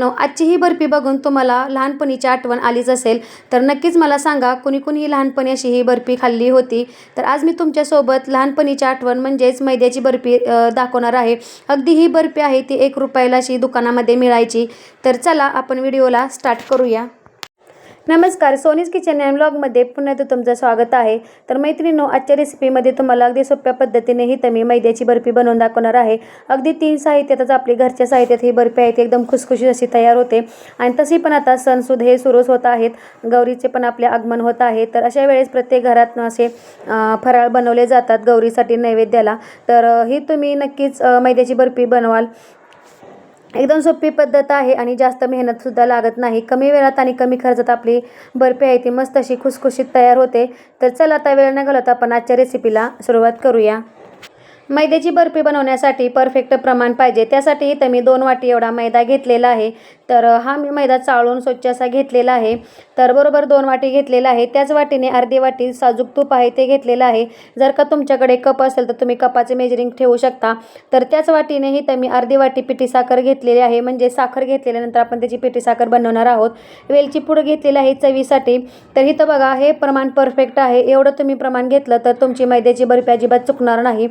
नमस्कार मैत्रिणीनो आजची ही बर्फी बघून तुम्हाला लहानपणीची आठवण आलीच असेल तर नक्कीच मला सांगा कुणी कुणी लहानपणी अशी ही बर्फी खाल्ली होती? तर आज मी तुमच्यासोबत लहानपणीची आठवण म्हणजेच मैद्याची बर्फी दाखवणार आहे. अगदी ही बर्फी आहे ती एक रुपयाला अशी दुकानामध्ये मिळायची. तर चला आपण व्हिडिओला स्टार्ट करूया. नमस्कार सोनीज किचन अँड ब्लॉगमध्ये पुन्हा एकदा तुमचं स्वागत आहे. तर मैत्रिणीनो आजच्या रेसिपीमध्ये तुम्हाला अगदी सोप्या पद्धतीने ही तर मी मैद्याची बर्फी बनवून दाखवणार आहे. अगदी तीन साहित्यातच आपली घरच्या साहित्यात ही बर्फी आहे ती एकदम खुसखुशीत अशी तयार होते. आणि तशी पण आता सणसुद हे सुरूच होत आहेत. गौरीचे पण आपले आगमन होत आहे. तर अशा वेळेस प्रत्येक घरात असे फराळ बनवले जातात गौरीसाठी नैवेद्याला. तर ही तुम्ही नक्कीच मैद्याची बर्फी बनवाल. एकदम सोपी पद्धत आहे आणि जास्त मेहनतसुद्धा लागत नाही. कमी वेळात आणि कमी खर्चात आपली बर्फी आहे ती मस्त अशी खुसखुशीत तयार होते. तर चला आता वेळ न घालवता आपण आजच्या रेसिपीला सुरुवात करूया. मैद्याची बर्फी बनवण्यासाठी परफेक्ट प्रमाण पाहिजे. त्यासाठी इथं मी दोन वाटी एवढा मैदा घेतलेला आहे. तर हा मी मैदा चाळून स्वच्छ असा घेतलेला आहे. तर बरोबर दोन वाटी घेतलेला आहे. त्याच वाटीने अर्धी वाटी साजूक तूप आहे ते घेतलेलं आहे. जर का तुमच्याकडे कप असेल तर तुम्ही कपाचे मेजरिंग ठेवू शकता. तर त्याच वाटीने इथं मी अर्धी वाटी पिठी साखर घेतलेली आहे. म्हणजे साखर घेतल्यानंतर आपण त्याची पिठी साखर बनवणार आहोत. वेलची पूड घेतलेली आहे चवीसाठी. तर इथं बघा हे प्रमाण परफेक्ट आहे. एवढं तुम्ही प्रमाण घेतलं तर तुमची मैद्याची बर्फी अजिबात चुकणार नाही.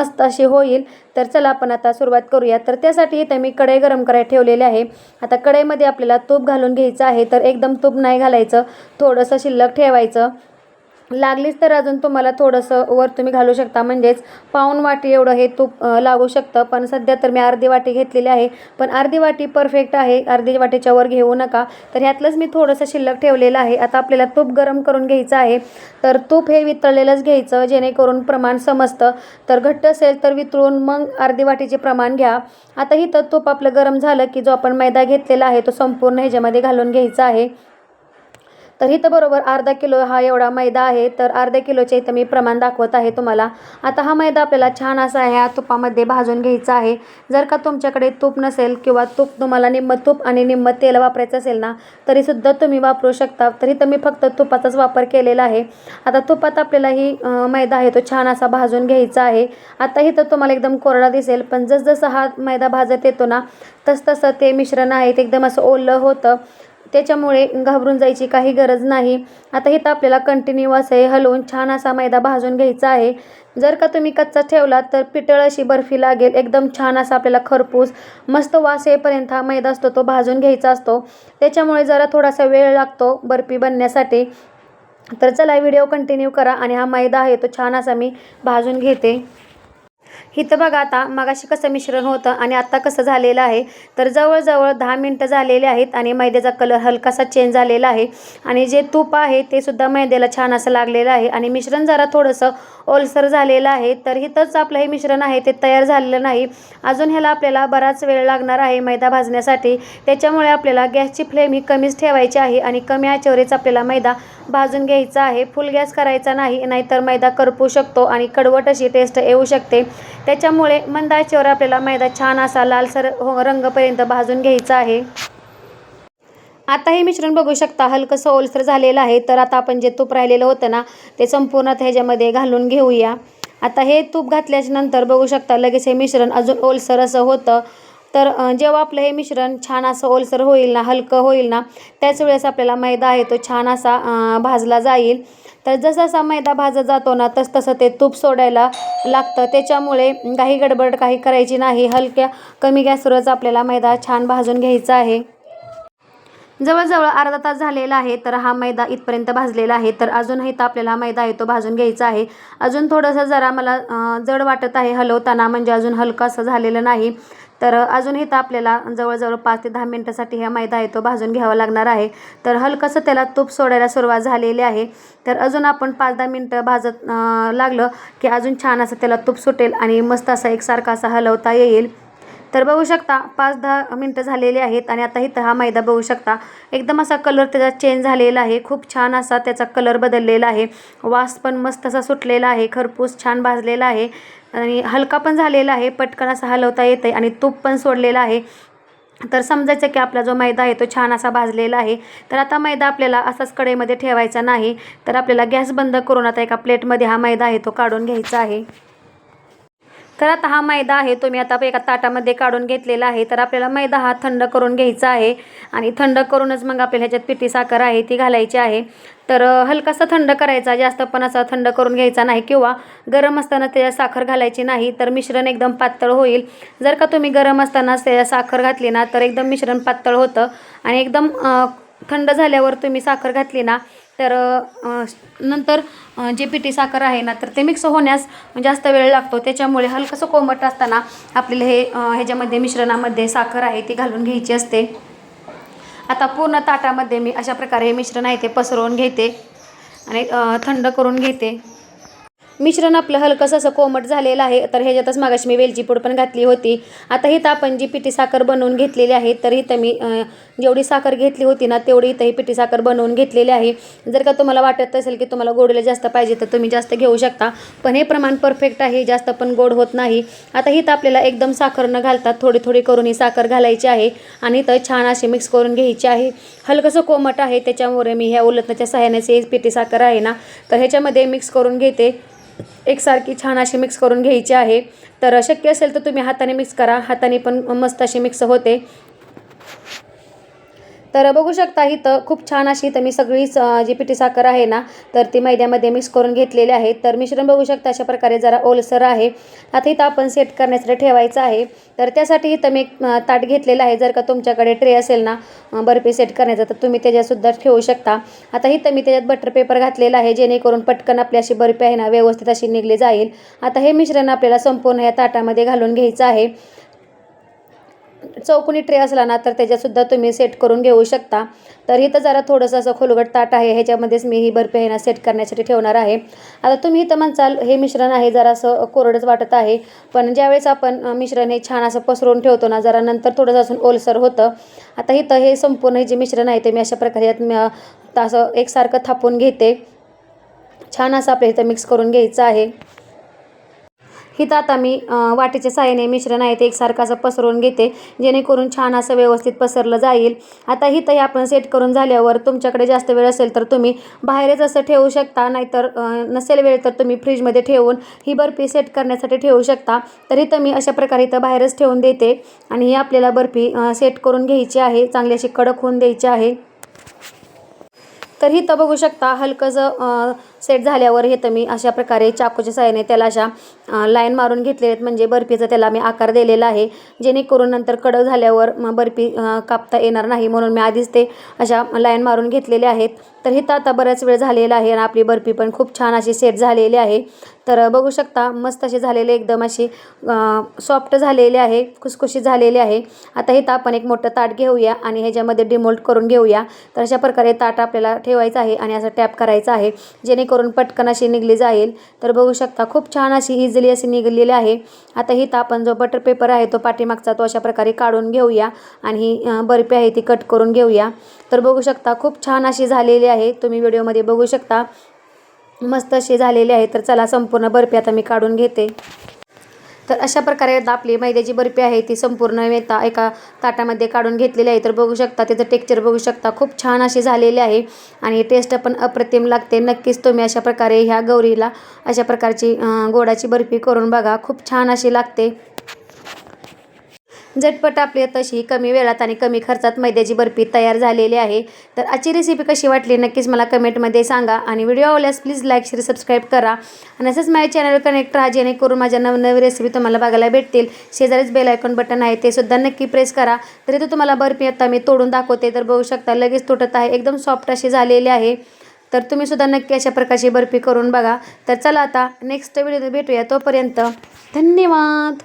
मस्त अशी होईल. तर चला आपण आता सुरुवात करूया. तर त्यासाठी इथे मी कढई गरम करायला ठेवलेली आहे. आता कढईमध्ये आपल्याला तूप घालून घ्यायचं आहे. तर एकदम तूप नाही घालायचं. थोडंसं शिल्लक ठेवायचं. लागलीच तर अजून तुम्हाला थोडंसं वर तुम्ही घालू शकता. म्हणजेच पाऊण वाटी एवढं हे तूप लागू शकतं. पण सध्या तर मी अर्धी वाटी घेतलेली आहे. पण अर्धी वाटी परफेक्ट आहे. अर्धी वाटीच्या वर घेऊ नका. तर ह्यातलंच मी थोडंसं शिल्लक ठेवलेलं आहे. आता आपल्याला तूप गरम करून घ्यायचं आहे. तर तूप हे वितळलेलंच घ्यायचं जेणेकरून प्रमाण समजतं. तर घट्ट असेल तर वितळून मग अर्धी वाटीचे प्रमाण घ्या. आता इथं तूप आपलं गरम झालं की जो आपण मैदा घेतलेला आहे तो संपूर्ण ह्याच्यामध्ये घालून घ्यायचा आहे. तर इथं बरोबर अर्धा किलो हा एवढा मैदा आहे तर अर्ध्या किलोचे इथं मी प्रमाण दाखवत आहे तुम्हाला. आता हा मैदा आपल्याला छान असा ह्या तुपामध्ये भाजून घ्यायचा आहे. जर का तुमच्याकडे तूप नसेल किंवा तूप तुम्हाला निम्म तूप आणि निम्म तेल वापरायचं असेल ना तरीसुद्धा तुम्ही वापरू शकता. तर इथं मी फक्त तुपाचाच वापर केलेला आहे. आता तुपात आपल्याला ही मैदा आहे तो छान असा भाजून घ्यायचा आहे. आता इथं तुम्हाला एकदम कोरडा दिसेल पण जसजसं हा मैदा भाजत येतो ना तसतसं ते मिश्रण आहे ते एकदम असं ओलं होतं. त्याच्यामुळे घाबरून जायची काही गरज नाही. आता इथं आपल्याला कंटिन्यू असं हे हलवून छान असा मैदा भाजून घ्यायचा आहे. जर का तुम्ही कच्चा ठेवला तर पितळ अशी बर्फी लागेल. एकदम छान असा आपल्याला खरपूस मस्त वास येईपर्यंत हा मैदा असतो तो भाजून घ्यायचा असतो. त्याच्यामुळे जरा थोडासा वेळ लागतो बर्फी बनण्यासाठी. तर चला व्हिडिओ कंटिन्यू करा आणि हा मैदा आहे तो छान असा मी भाजून घेते. इथं बघा आता मगाशी कसं मिश्रण होतं आणि आत्ता कसं झालेलं आहे. तर जवळजवळ दहा मिनटं झालेले आहेत आणि मैद्याचा कलर हलकासा चेंज झालेला आहे. आणि जे तूप आहे ते सुद्धा मैद्याला छान असं लागलेलं आहे. आणि मिश्रण जरा थोडंसं ओलसर झालेलं आहे. तर इथंच आपलं हे मिश्रण आहे ते तयार झालेलं नाही. अजून ह्याला आपल्याला बराच वेळ लागणार आहे मैदा भाजण्यासाठी. त्याच्यामुळे आपल्याला गॅसची फ्लेम ही कमीच ठेवायची आहे आणि कमी आचेवरच आपल्याला मैदा भाजून घ्यायचा आहे. फुल गॅस करायचा नाही नाहीतर मैदा करपू शकतो आणि कडवट अशी टेस्ट येऊ शकते. त्याच्यामुळे मंद आचेवर आपल्याला मैदा छान असा लालसर हो रंगपर्यंत भाजून घ्यायचा आहे. आता हे मिश्रण बघू शकता हलकंसं ओलसर झालेलं आहे. तर आता आपण जे तूप राहिलेलं होतं ना ते संपूर्ण ह्याच्यामध्ये घालून घेऊया. आता हे तूप घातल्याच्या नंतर बघू शकता लगेच हे मिश्रण अजून ओलसर असं होतं. तर जेव्हा आपलं हे मिश्रण छान असं ओलसर होईल ना हलकं होईल ना त्याच वेळेस आपल्याला मैदा आहे तो छान असा भाजला जाईल. तर जसा जसा मैदा भाजत जातो ना तस तसं ते तूप सोडायला लागतं. त्याच्यामुळे काही गडबड काही करायची नाही. हलक्या कमी गॅसवरच आपल्याला मैदा छान भाजून घ्यायचा आहे. जवळजवळ अर्धा तास झालेला आहे तर हा मैदा इथपर्यंत भाजलेला आहे. तर अजूनही तर आपल्याला मैदा आहे तो भाजून घ्यायचा आहे. अजून थोडंसं जरा मला जड वाटत आहे हलवताना म्हणजे अजून हलकं असं झालेलं नाही. तर अजून इथं आपल्याला जवळजवळ पाच ते दहा मिनटासाठी हा मैदा आहे तो भाजून घ्यावा लागणार आहे. तर हलकंसं त्याला तूप सोडायला सुरुवात झालेली आहे. तर अजून आपण पाच दहा मिनटं भाजत लागलं की अजून छान असं त्याला तूप सुटेल आणि मस्त असा एकसारखा असा हलवता येईल. तर बघू शकता पाच दहा मिनटं झालेली आहेत आणि आता इथं हा मैदा बघू शकता. एकदम असा कलर त्याचा चेंज झालेला आहे. खूप छान असा त्याचा कलर बदललेला आहे. वास पण मस्त असा सुटलेला आहे. खरपूस छान भाजलेला आहे. आणि हलका पण झालेला आहे. पटकन असा हलवता येतं आहे आणि तूप पण सोडलेलं आहे. तर समजायचं की आपला जो मैदा आहे तो छान असा भाजलेला आहे. तर आता मैदा आपल्याला असाच कढईमध्ये ठेवायचा नाही. तर आपल्याला गॅस बंद करून आता एका प्लेटमध्ये हा मैदा आहे तो काढून घ्यायचा आहे. तर आता हा मैदा आहे तो मी आता एका ताटामध्ये काढून घेतलेला आहे. तर आपल्याला मैदा हा थंड करून घ्यायचा आहे. आणि थंड करूनच मग आपल्याला ह्याच्यात पिठी साखर आहे ती घालायची आहे. तर हलकासा थंड करायचा जास्त पण असा थंड करून घ्यायचा नाही किंवा गरम असताना त्याच्यात साखर घालायची नाही तर मिश्रण एकदम पातळ होईल. जर का तुम्ही गरम असतानाच त्याच्यात साखर घातली ना तर एकदम मिश्रण पातळ होतं. आणि एकदम थंड झाल्यावर तुम्ही साखर घातली ना तर नंतर जे पिठी साखर आहे ना तर ते मिक्स होण्यास जास्त वेळ लागतो. त्याच्यामुळे हलकंसं कोमट असताना आपल्याला हे ह्याच्यामध्ये मिश्रणामध्ये साखर आहे ती घालून घ्यायची असते. आता पूर्ण ताटामध्ये मी अशा प्रकारे हे मिश्रण आहे ते पसरवून घेते आणि थंड करून घेते. मिश्रण आपलं हलकंसं असं कोमट झालेलं आहे. तर ह्याच्यातच मागाशी मी वेलची पूड पण घातली होती. आता इथं आपण जी पिठी साखर बनवून घेतलेली आहे तर इथं मी जेवढी साखर घेतली होती ना तेवढी इथं ही पिठी साखर बनवून घेतलेली आहे. जर का तुम्हाला वाटत असेल की तुम्हाला गोडीला जास्त पाहिजे तर तुम्ही जास्त घेऊ शकता. पण हे प्रमाण परफेक्ट आहे जास्त पण गोड होत नाही. आता इथं आपल्याला एकदम साखर न घालता थोडी थोडी करून ही साखर घालायची आहे आणि इथं छान अशी मिक्स करून घ्यायची आहे. हलकंसं कोमट आहे त्याच्यामुळे मी ह्या उलटण्याच्या सहाय्याने पिठी साखर आहे ना तर ह्याच्यामध्ये मिक्स करून घेते. एकसारखी छान अशी मिक्स करून घ्यायची आहे. तर शक्य असेल तर तुम्ही हाताने मिक्स करा. हाताने पण मस्त अशी मिक्स होते. तर बघू शकता इथं खूप छान अशी इथं मी सगळीच जी पिठी साखर आहे ना तर ती मैद्यामध्ये मिक्स करून घेतलेली आहे. तर मिश्रण बघू शकता अशा प्रकारे जरा ओलसर आहे. आता इथं आपण सेट करण्यासाठी ठेवायचं आहे. तर त्यासाठी इथं मी एक ताट घेतलेलं आहे. जर का तुमच्याकडे ट्रे असेल ना बर्फी सेट करण्याचा तर तुम्ही त्याच्यातसुद्धा ठेवू शकता. आता इथं मी त्याच्यात बटर पेपर घातलेला आहे जेणेकरून पटकन आपली अशी बर्फी आहे ना व्यवस्थित अशी निघली जाईल. आता हे मिश्रण आपल्याला संपूर्ण या ताटामध्ये घालून घ्यायचं आहे. चौकोनी ट्रे असला ना तर त्याच्यातसुद्धा तुम्ही सेट करून घेऊ शकता. तर इथं जरा थोडंसं असं खोलगट ताट आहे ह्याच्यामध्येच मी ही बर्फी आहे ना सेट करण्यासाठी ठेवणार आहे. आता तुम्ही इथं म्हणसाल हे मिश्रण आहे जरा असं कोरडंच वाटत आहे. पण ज्यावेळेस आपण मिश्रण हे छान असं पसरवून ठेवतो ना जरा नंतर थोडंसं असून ओलसर होतं. आता इथं हे संपूर्ण हे जे मिश्रण आहे ते मी अशा प्रकारे असं एकसारखं थापून घेते. छान असं आपल्या इथं मिक्स करून घ्यायचं आहे. इथं आता मी वाटीच्या साहाय्याने मिश्रण आहे ते एकसारखं असं पसरवून घेते जेणेकरून छान असं व्यवस्थित पसरलं जाईल. आता इथं आपण सेट करून झाल्यावर तुमच्याकडे जास्त वेळ असेल तर तुम्ही बाहेरच असं ठेवू शकता नाहीतर नसेल वेळ तर तुम्ही फ्रीजमध्ये ठेवून ही बर्फी सेट करण्यासाठी ठेवू शकता. तर इथं मी अशा प्रकारे इथं बाहेरच ठेवून देते आणि ही आपल्याला बर्फी सेट करून घ्यायची आहे चांगली अशी कडक होऊन द्यायची आहे. तर इथं बघू शकता हलकंसं सेट झाल्यावर हे तर मी अशा प्रकारे चाकूच्या साहाय्याने त्याला अशा लाईन मारून घेतलेले आहेत. म्हणजे बर्फीचा त्याला मी आकार दिलेला आहे. जेणेकरून नंतर कडक झाल्यावर बर्फी कापता येणार नाही. म्हणून मी आधीच ते अशा लाईन मारून घेतलेले आहेत. तर इथं आता बराच वेळ झालेला आहे आणि आपली बर्फी पण खूप छान अशी सेट झालेली आहे. तर बघू शकता मस्त असे झालेले एकदम अशी सॉफ्ट झालेली आहे. खुसखुशीत झालेली आहे. आता इथं आपण एक मोठं ताट घेऊया आणि ह्याच्यामध्ये डिमोल्ट करून घेऊया. तर अशा प्रकारे ताट आपल्याला ठेवायचं आहे आणि असं टॅप करायचं आहे. जेणेकरून पटकन अशी निघली जाईल. तर बघू शकता खूप छान अशी इझिली अशी निघलेली आहे. आता इथं आपण जो बटर पेपर आहे तो पाठीमागचा तो अशा प्रकारे काढून घेऊया आणि ही बर्फी आहे ती कट करून घेऊया. तर बघू शकता खूप छान अशी झालेली आहे. तुम्ही व्हिडिओमध्ये बघू शकता मस्त अशी झालेली आहे. तर चला संपूर्ण बर्फी आता मी काढून घेते. तर अशा प्रकारे आता आपली मैद्याची बर्फी आहे ती संपूर्ण मेता एका ताटामध्ये काढून घेतलेली आहे. तर बघू शकता त्याचं टेक्चर बघू शकता खूप छान अशी झालेली आहे. आणि टेस्ट पण अप्रतिम लागते. नक्कीच तुम्ही अशा प्रकारे ह्या गौरीला अशा प्रकारची गोडाची बर्फी करून बघा. खूप छान अशी लागते. झटपट आपली तशी कमी वेळात आणि कमी खर्चात मैद्याची बर्फी तयार झालेली आहे. तर आजची रेसिपी कशी वाटली नक्कीच मला कमेंटमध्ये सांगा आणि व्हिडिओ आवडल्यास प्लीज लाईक शेअर सबस्क्राईब करा. आणि असंच माझ्या चॅनल कनेक्ट राहा जेणेकरून माझ्या नवनवी रेसिपी तुम्हाला बघायला भेटतील. शेजारीच बेल आयकॉन बटन आहे ते सुद्धा नक्की प्रेस करा. तरी तो तुम्हाला बर्फी आता मी तोडून दाखवते तर बघू शकता लगेच तुटत आहे एकदम सॉफ्ट अशी झालेली आहे. तर तुम्ही सुद्धा नक्की अशा प्रकारची बर्फी करून बघा. तर चला आता नेक्स्ट व्हिडिओ भेटूया तोपर्यंत धन्यवाद!